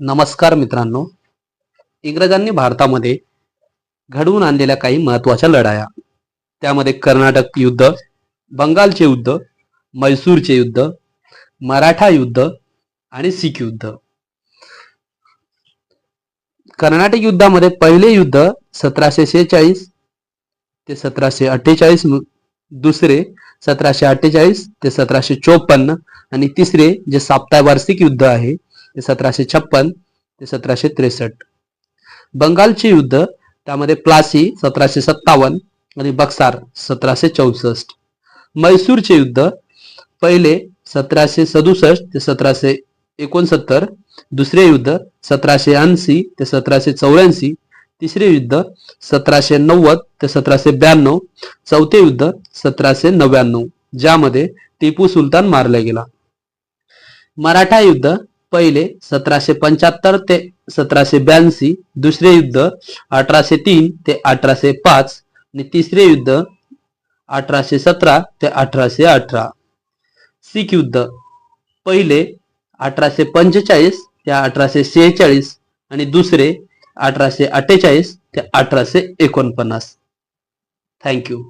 नमस्कार मित्रांनो. इंग्रजांनी भारतामध्ये घडवून आणलेल्या काही महत्त्वाच्या लढाया. त्यामध्ये कर्नाटक युद्ध बंगालचे युद्ध मैसूरचे युद्ध मराठा युद्ध आणि सिख युद्ध. कर्नाटक युद्धामध्ये पहिले युद्ध सतराशे शेहेचाळीस ते सतराशे अठ्ठेचाळीस दुसरे सतराशे अठ्ठेचाळीस ते सतराशे चोपन्न आणि तिसरे जे साप्ताहिक वार्षिक युद्ध आहे ते सतराशे छप्पन ते सतराशे त्रेसष्ट. बंगालचे युद्ध त्यामध्ये प्लासी सतराशे सत्तावन्न आणि बक्सार सतराशे चौसष्ट. मैसूरचे युद्ध पहिले सतराशे सदुसष्ट ते सतराशे एकोणसत्तर दुसरे युद्ध सतराशे ऐंशी ते सतराशे चौऱ्याऐंशी तिसरे युद्ध सतराशे नव्वद ते सतराशे ब्याण्णव चौथे युद्ध सतराशे नव्याण्णव ज्यामध्ये टिपू सुलतान मारला गेला. मराठा युद्ध पहिले सतराशे पंच्याहत्तर ते सतराशे ब्याऐंशी दुसरे युद्ध अठराशे तीन ते अठराशे पाच आणि तिसरे युद्ध अठराशे सतरा ते अठराशे अठरा. शीख युद्ध. पहिले अठराशे पंचेचाळीस ते अठराशे शेहेचाळीस आणि दुसरे अठराशे अठ्ठेचाळीस ते अठराशे एकोणपन्नास. थँक्यू